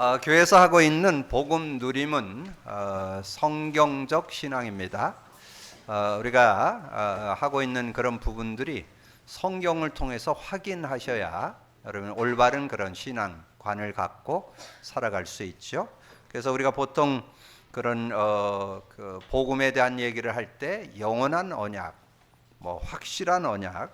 어, 교회에서 하고 있는 복음 누림은 어, 성경적 신앙입니다. 어, 우리가 어, 하고 있는 그런 부분들이 성경을 통해서 확인하셔야 여러분 올바른 그런 신앙관을 갖고 살아갈 수 있죠. 그래서 우리가 보통 그런 어, 그 복음에 대한 얘기를 할 때 영원한 언약, 뭐 확실한 언약,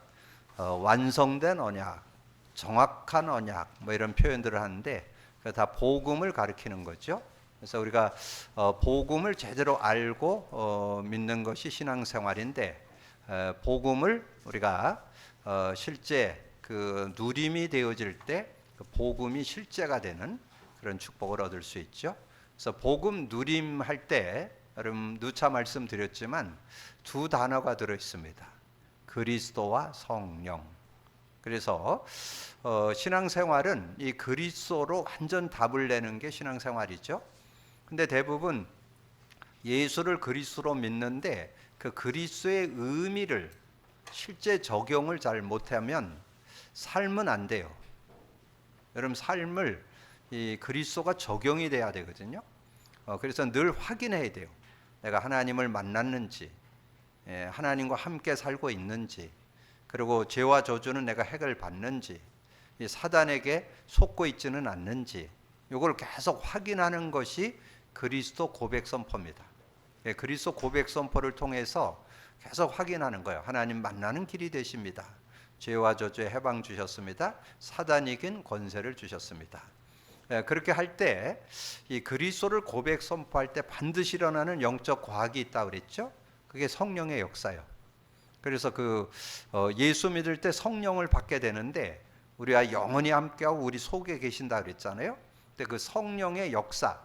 어, 완성된 언약, 정확한 언약 뭐 이런 표현들을 하는데 그 다 복음을 가리키는 거죠. 그래서 우리가 어, 복음을 제대로 알고 어, 믿는 것이 신앙생활인데 어, 복음을 우리가 어, 실제 그 누림이 되어질 때그 복음이 실제가 되는 그런 축복을 얻을 수 있죠. 그래서 복음 누림 할 때 여러분 누차 말씀드렸지만 두 단어가 들어 있습니다. 그리스도와 성령. 그래서 어, 신앙생활은 이 그리스도로 완전 답을 내는 게 신앙생활이죠. 근데 대부분 예수를 그리스도로 믿는데 그 그리스도의 의미를 실제 적용을 잘 못하면 삶은 안 돼요. 여러분 삶을 이 그리스도가 적용이 돼야 되거든요. 어, 그래서 늘 확인해야 돼요. 내가 하나님을 만났는지, 예, 하나님과 함께 살고 있는지, 그리고 죄와 저주는 내가 해결 받는지, 이 사단에게 속고 있지는 않는지, 이걸 계속 확인하는 것이 그리스도 고백 선포입니다. 예, 그리스도 고백 선포를 통해서 계속 확인하는 거예요. 하나님 만나는 길이 되십니다. 죄와 저주에 해방 주셨습니다. 사단 이긴 권세를 주셨습니다. 예, 그렇게 할 때 이 그리스도를 고백 선포할 때 반드시 일어나는 영적 과학이 있다 그랬죠. 그게 성령의 역사요. 그래서 그 어, 예수 믿을 때 성령을 받게 되는데 우리가 영원히 함께하고 우리 속에 계신다 그랬잖아요. 근데 그 성령의 역사,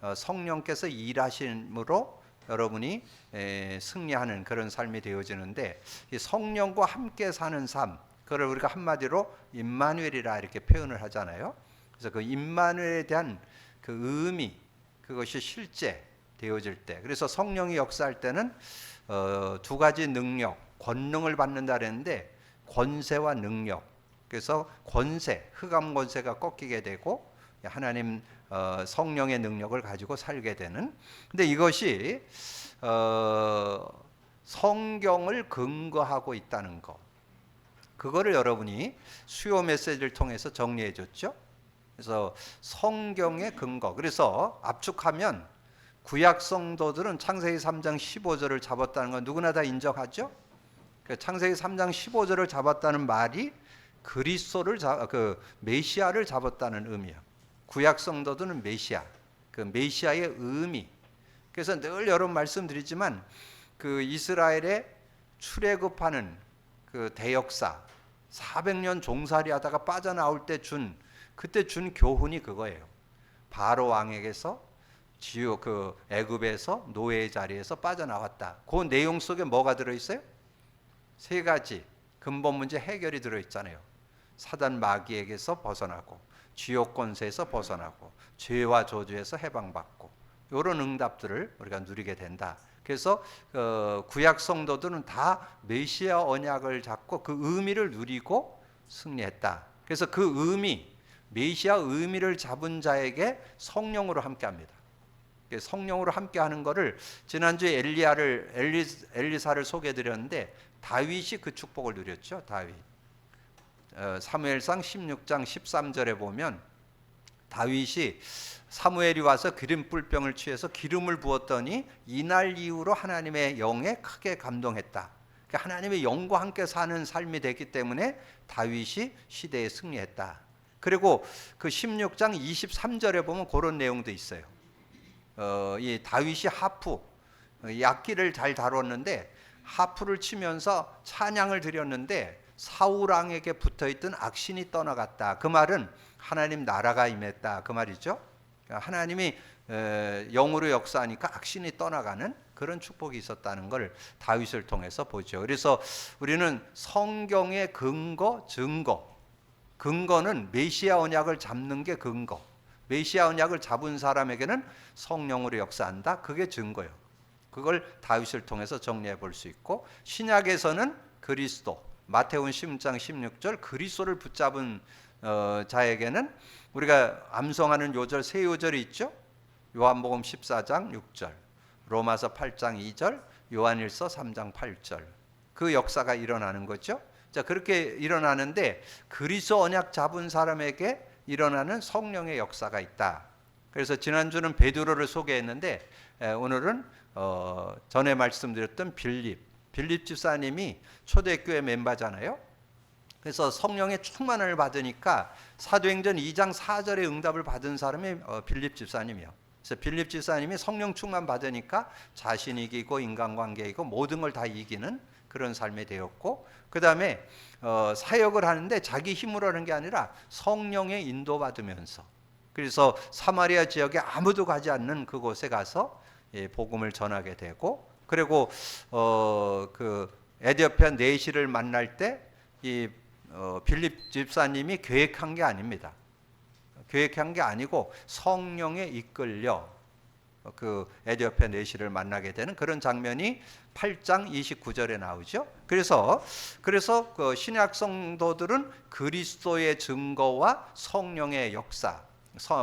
어, 성령께서 일하심으로 여러분이 에, 승리하는 그런 삶이 되어지는데 이 성령과 함께 사는 삶, 그걸 우리가 한마디로 임마누엘이라 이렇게 표현을 하잖아요. 그래서 그 임마누엘에 대한 그 의미, 그것이 실제 되어질 때, 그래서 성령이 역사할 때는 어, 두 가지 능력, 권능을 받는다 그랬는데 권세와 능력. 그래서 권세, 흑암 권세가 꺾이게 되고 하나님 어, 성령의 능력을 가지고 살게 되는. 근데 이것이 어, 성경을 근거하고 있다는 것. 그거를 여러분이 수요 메시지를 통해서 정리해 줬죠. 그래서 성경의 근거. 그래서 압축하면 구약 성도들은 창세기 3장 15절을 잡았다는 건 누구나 다 인정하죠. 그 창세기 3장 15절을 잡았다는 말이 그리스도를 잡, 그 메시아를 잡았다는 의미야. 구약 성도들은 메시아, 그 메시아의 의미. 그래서 늘 여러분 말씀드리지만 그 이스라엘의 출애굽하는 그 대역사 400년 종살이 하다가 빠져나올 때 준 그때 준 교훈이 그거예요. 바로 왕에게서 지옥 그 애굽에서 노예의 자리에서 빠져나왔다. 그 내용 속에 뭐가 들어 있어요? 세 가지 근본 문제 해결이 들어 있잖아요. 사단 마귀에게서 벗어나고 지옥 권세에서 벗어나고 죄와 저주에서 해방받고 이런 응답들을 우리가 누리게 된다. 그래서 어, 구약 성도들은 다 메시아 언약을 잡고 그 의미를 누리고 승리했다. 그래서 그 의미 메시아 의미를 잡은 자에게 성령으로 함께합니다. 성령으로 함께하는 것을 지난주에 엘리야를 엘리, 엘리사를 소개해드렸는데 다윗이 그 축복을 누렸죠. 다윗. 어, 사무엘상 16장 13절에 보면 다윗이 사무엘이 와서 기름 뿔병을 취해서 기름을 부었더니 이날 이후로 하나님의 영에 크게 감동했다. 그러니까 하나님의 영과 함께 사는 삶이 됐기 때문에 다윗이 시대에 승리했다. 그리고 그 16장 23절에 보면 그런 내용도 있어요. 어, 이 다윗이 하프 악기를 잘 다뤘는데 하프를 치면서 찬양을 드렸는데 사울 왕에게 붙어 있던 악신이 떠나갔다. 그 말은 하나님 나라가 임했다. 그 말이죠. 그러니까 하나님이 영으로 역사하니까 악신이 떠나가는 그런 축복이 있었다는 걸 다윗을 통해서 보죠. 그래서 우리는 성경의 근거, 증거. 근거는 메시아 언약을 잡는 게 근거. 메시아 언약을 잡은 사람에게는 성령으로 역사한다. 그게 증거예요. 그걸 다윗을 통해서 정리해 볼 수 있고 신약에서는 그리스도 마태온 10장 16절 그리스도를 붙잡은 어, 자에게는 우리가 암송하는 요절 세 요절이 있죠. 요한복음 14장 6절, 로마서 8장 2절, 요한일서 3장 8절. 그 역사가 일어나는 거죠. 자, 그렇게 일어나는데 그리스도 언약 잡은 사람에게 일어나는 성령의 역사가 있다. 그래서 지난주는 베드로를 소개했는데 에, 오늘은 어, 전에 말씀드렸던 빌립, 빌립 집사님이 초대교회 멤버잖아요. 그래서 성령의 충만을 받으니까 사도행전 2장 4절의 응답을 받은 사람이 어, 빌립 집사님이요. 그래서 빌립 집사님이 성령 충만 받으니까 자신 이기고 인간관계 이고 모든 걸 다 이기는 그런 삶이 되었고 그 다음에 어, 사역을 하는데 자기 힘으로 하는 게 아니라 성령의 인도받으면서 그래서 사마리아 지역에 아무도 가지 않는 그곳에 가서 예, 복음을 전하게 되고 그리고 어, 그 에디오피아 네시를 만날 때이 어, 빌립 집사님이 계획한 게 아닙니다. 계획한 게 아니고 성령에 이끌려 그 에디오피아 내시를 만나게 되는 그런 장면이 8장 29절에 나오죠. 그래서 그래서 그 신약 성도들은 그리스도의 증거와 성령의 역사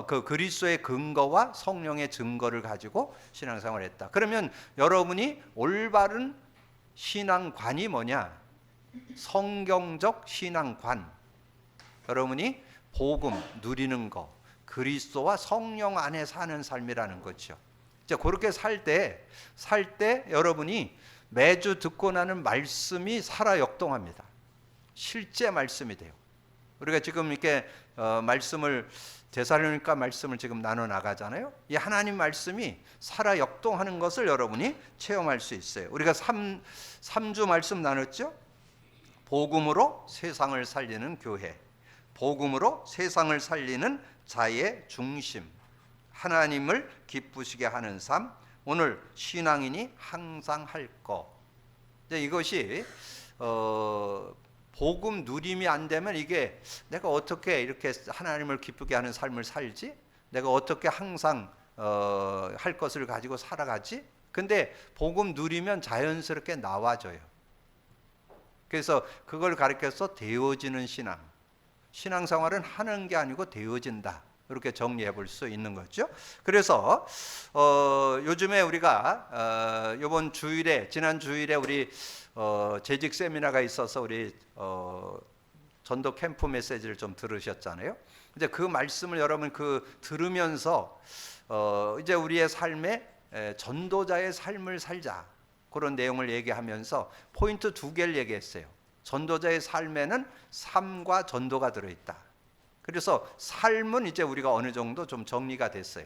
그 그리스도의 근거와 성령의 증거를 가지고 신앙생활을 했다. 그러면 여러분이 올바른 신앙관이 뭐냐? 성경적 신앙관. 여러분이 복음 누리는 거, 그리스도와 성령 안에 사는 삶이라는 거죠. 이제 그렇게 살 때, 살 때 여러분이 매주 듣고 나는 말씀이 살아 역동합니다. 실제 말씀이 돼요. 우리가 지금 이렇게 어, 말씀을 대사로니까 말씀을 지금 나눠 나가잖아요. 이 하나님 말씀이 살아 역동하는 것을 여러분이 체험할 수 있어요. 우리가 3, 3주 말씀 나눴죠? 복음으로 세상을 살리는 교회. 복음으로 세상을 살리는 자의 중심. 하나님을 기쁘시게 하는 삶. 오늘 신앙인이 항상 할 것. 이것이 어, 복음 누림이 안 되면 이게 내가 어떻게 이렇게 하나님을 기쁘게 하는 삶을 살지? 내가 어떻게 항상 어, 할 것을 가지고 살아가지? 근데 복음 누리면 자연스럽게 나와져요. 그래서 그걸 가르쳐서 되어지는 신앙. 신앙생활은 하는 게 아니고 되어진다. 이렇게 정리해 볼 수 있는 거죠. 그래서 어, 요즘에 우리가 어, 이번 주일에 지난 주일에 우리 어, 재직 세미나가 있어서 우리 어, 전도 캠프 메시지를 좀 들으셨잖아요. 이제 그 말씀을 여러분 그 들으면서 어, 이제 우리의 삶에 에, 전도자의 삶을 살자 그런 내용을 얘기하면서 포인트 두 개를 얘기했어요. 전도자의 삶에는 삶과 전도가 들어있다. 그래서 삶은 이제 우리가 어느 정도 좀 정리가 됐어요.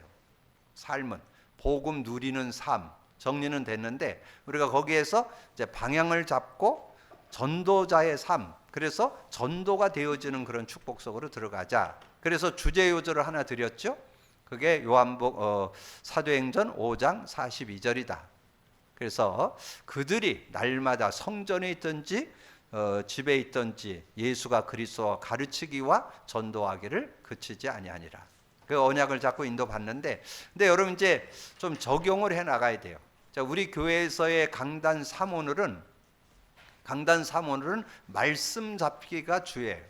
삶은 복음 누리는 삶 정리는 됐는데 우리가 거기에서 이제 방향을 잡고 전도자의 삶 그래서 전도가 되어지는 그런 축복 속으로 들어가자. 그래서 주제 요절을 하나 드렸죠. 그게 요한복 어, 사도행전 5장 42절이다. 그래서 그들이 날마다 성전에 있든지 어, 집에 있든지 예수가 그리스도와 가르치기와 전도하기를 그치지 아니하니라. 그 언약을 잡고 인도받는데, 근데 여러분 이제 좀 적용을 해 나가야 돼요. 자, 우리 교회에서의 강단 사모늘은 강단 사모늘은 말씀 잡기가 주예요.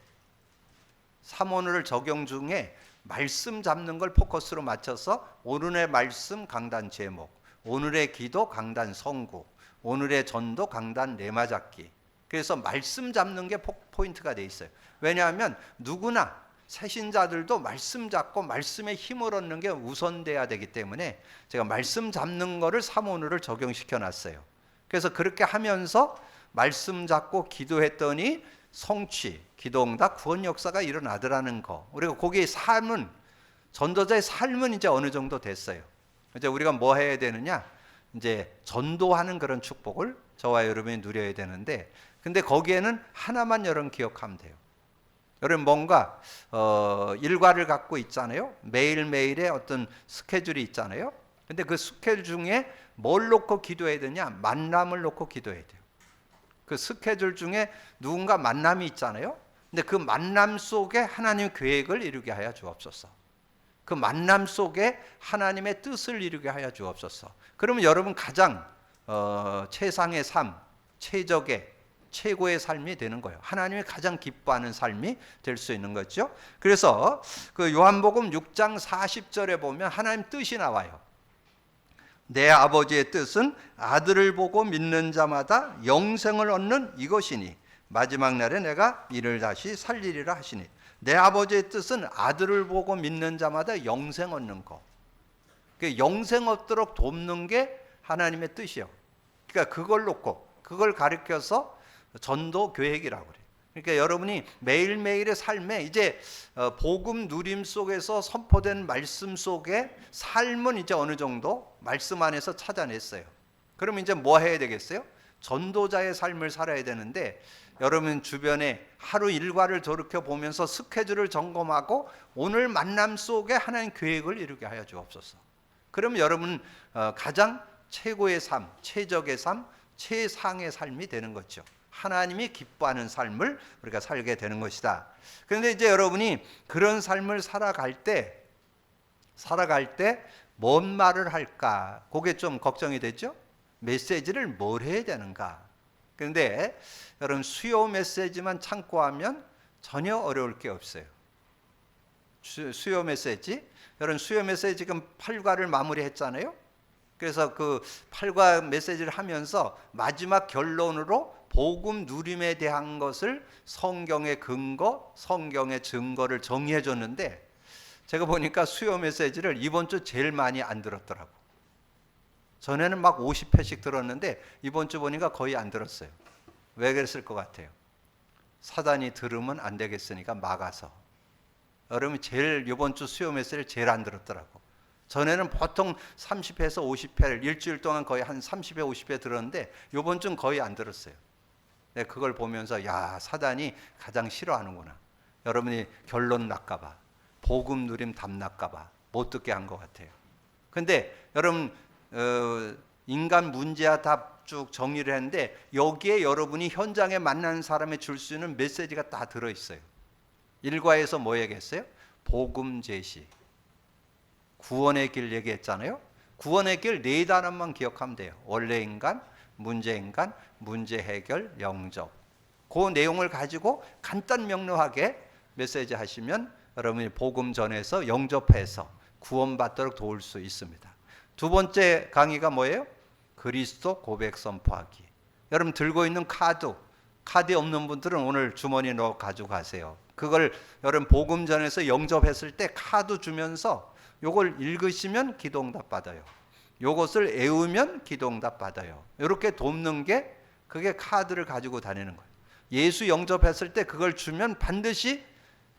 사모늘을 적용 중에 말씀 잡는 걸 포커스로 맞춰서 오늘의 말씀 강단 제목, 오늘의 기도 강단 성구, 오늘의 전도 강단 레마 잡기. 그래서 말씀 잡는 게 포인트가 돼 있어요. 왜냐하면 누구나 새신자들도 말씀 잡고 말씀의 힘을 얻는 게 우선돼야 되기 때문에 제가 말씀 잡는 거를 사모를 적용시켜 놨어요. 그래서 그렇게 하면서 말씀 잡고 기도했더니 성취, 기도응답, 구원 역사가 일어나더라는 거. 우리가 거기에 삶은 전도자의 삶은 이제 어느 정도 됐어요. 이제 우리가 뭐 해야 되느냐? 이제 전도하는 그런 축복을 저와 여러분이 누려야 되는데 근데 거기에는 하나만 여러분 기억하면 돼요. 여러분 뭔가 어, 일과를 갖고 있잖아요. 매일매일의 어떤 스케줄이 있잖아요. 근데 그 스케줄 중에 뭘 놓고 기도해야 되냐? 만남을 놓고 기도해야 돼요. 그 스케줄 중에 누군가 만남이 있잖아요. 근데 그 만남 속에 하나님 계획을 이루게 하여 주옵소서. 그 만남 속에 하나님의 뜻을 이루게 하여 주옵소서. 그러면 여러분 가장 어, 최상의 삶, 최적의 최고의 삶이 되는 거예요. 하나님이 가장 기뻐하는 삶이 될 수 있는 거죠. 그래서 그 요한복음 6장 40절에 보면 하나님 뜻이 나와요. 내 아버지의 뜻은 아들을 보고 믿는 자마다 영생을 얻는 이것이니 마지막 날에 내가 이를 다시 살리리라 하시니 내 아버지의 뜻은 아들을 보고 믿는 자마다 영생 얻는 거. 그 영생 얻도록 돕는 게 하나님의 뜻이요. 그러니까 그걸 놓고 그걸 가르쳐서 전도 교획이라고 그래요. 그러니까 여러분이 매일매일의 삶에 이제 어, 복음 누림 속에서 선포된 말씀 속에 삶은 이제 어느 정도 말씀 안에서 찾아냈어요. 그러면 이제 뭐 해야 되겠어요? 전도자의 삶을 살아야 되는데 여러분 주변에 하루 일과를 돌이켜 보면서 스케줄을 점검하고 오늘 만남 속에 하나님 계획을 이루게 하여 주옵소서. 그럼 여러분 어, 가장 최고의 삶, 최적의 삶, 최상의 삶이 되는 거죠. 하나님이 기뻐하는 삶을 우리가 살게 되는 것이다. 그런데 이제 여러분이 그런 삶을 살아갈 때 살아갈 때 뭔 말을 할까? 그게 좀 걱정이 되죠? 메시지를 뭘 해야 되는가? 그런데 여러분 수요 메시지만 참고 하면 전혀 어려울 게 없어요. 수, 요 메시지 여러분 수요 메시지 지금 8과를 마무리했잖아요. 그래서 그 8과 메시지를 하면서 마지막 결론으로 복음 누림에 대한 것을 성경의 근거, 성경의 증거를 정리해 줬는데 제가 보니까 수요 메시지를 이번 주 제일 많이 안 들었더라고. 전에는 막 50회씩 들었는데 이번 주 보니까 거의 안 들었어요. 왜 그랬을 것 같아요? 사단이 들으면 안 되겠으니까 막아서. 여러분이 제일 이번 주 수요 메시지를 제일 안 들었더라고. 전에는 보통 30회에서 50회를 일주일 동안 거의 한 30회, 50회 들었는데 이번 주는 거의 안 들었어요. 네, 그걸 보면서 야 사단이 가장 싫어하는구나. 여러분이 결론 날까봐, 복음 누림 답 날까봐 못 듣게 한 것 같아요. 근데 여러분 어, 인간 문제와 답쭉 정리를 했는데 여기에 여러분이 현장에 만나는 사람에 줄 수 있는 메시지가 다 들어 있어요. 일과에서 뭐 얘기했어요? 복음 제시. 구원의 길 얘기했잖아요. 구원의 길 네 단어만 기억하면 돼요. 원래 인간, 문제 인간, 문제 해결, 영접. 그 내용을 가지고 간단 명료하게 메시지 하시면 여러분이 복음 전에서 영접해서 구원받도록 도울 수 있습니다. 두 번째 강의가 뭐예요? 그리스도 고백 선포하기. 여러분 들고 있는 카드, 카드 없는 분들은 오늘 주머니에 넣어 가지고 가세요. 그걸 여러분 복음 전에서 영접했을 때 카드 주면서 요걸 읽으시면 기도 응답 받아요. 요것을 애우면 기도응답 받아요. 이렇게 돕는 게 그게 카드를 가지고 다니는 거예요. 예수 영접했을 때 그걸 주면 반드시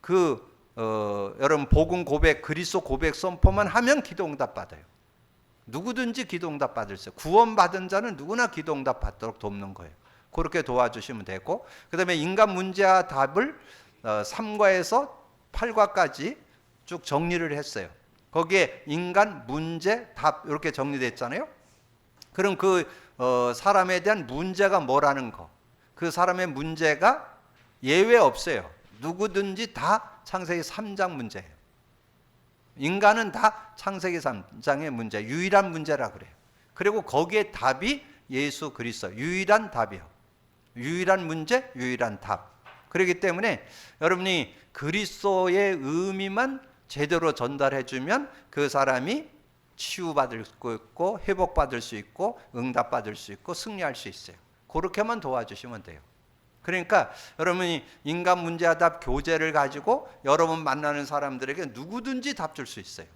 그 어, 여러분 복음 고백 그리스도 고백 선포만 하면 기도응답 받아요. 누구든지 기도응답 받을 수. 구원받은 자는 누구나 기도응답 받도록 돕는 거예요. 그렇게 도와주시면 되고 그다음에 인간 문제와 답을 어, 3과에서 8과까지 쭉 정리를 했어요. 거기에 인간 문제 답 이렇게 정리됐잖아요. 그럼 그 어, 사람에 대한 문제가 뭐라는 거. 그 사람의 문제가 예외 없어요. 누구든지 다 창세기 3장 문제예요. 인간은 다 창세기 3장의 문제, 유일한 문제라 그래요. 그리고 거기에 답이 예수 그리스도, 유일한 답이요. 유일한 문제, 유일한 답. 그렇기 때문에 여러분이 그리스도의 의미만 제대로 전달해 주면 그 사람이 치유받을 수 있고 회복받을 수 있고 응답받을 수 있고 승리할 수 있어요. 그렇게만 도와주시면 돼요. 그러니까 여러분이 인간 문제와 답 교재를 가지고 여러분 만나는 사람들에게 누구든지 답 줄 수 있어요.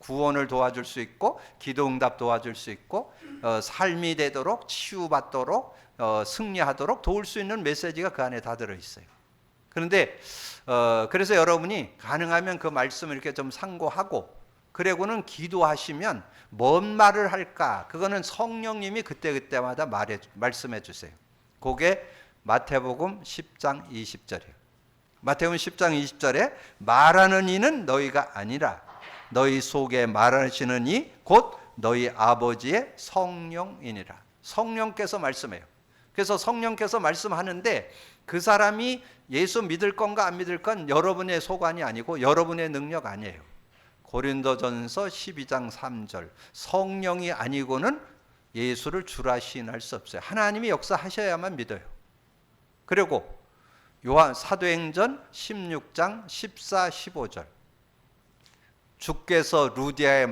구원을 도와줄 수 있고 기도 응답 도와줄 수 있고 어, 삶이 되도록 치유받도록 어, 승리하도록 도울 수 있는 메시지가 그 안에 다 들어 있어요. 그런데 어, 그래서 여러분이 가능하면 그 말씀을 이렇게 좀 상고하고 그리고는 기도하시면 뭔 말을 할까? 그거는 성령님이 그때그때마다 말해, 말씀해 주세요. 그게 마태복음 10장 20절이에요. 마태복음 10장 20절에 말하는 이는 너희가 아니라 너희 속에 말하시는 이 곧 너희 아버지의 성령이니라. 성령께서 말씀해요. 그래서 성령께서 말씀하는데 그 사람이 예수 믿을 건가 안 믿을 건 여러분의 소관이 아니고 여러분의 능력 아니에요. 고린도전서 12장 3절 성령이 아니고는 예수를 주라 시인할 수 없어요. 하나님이 역사하셔야만 믿어요. 그리고 요한 사도행전 16장 14, 15절. 주께서 루디아의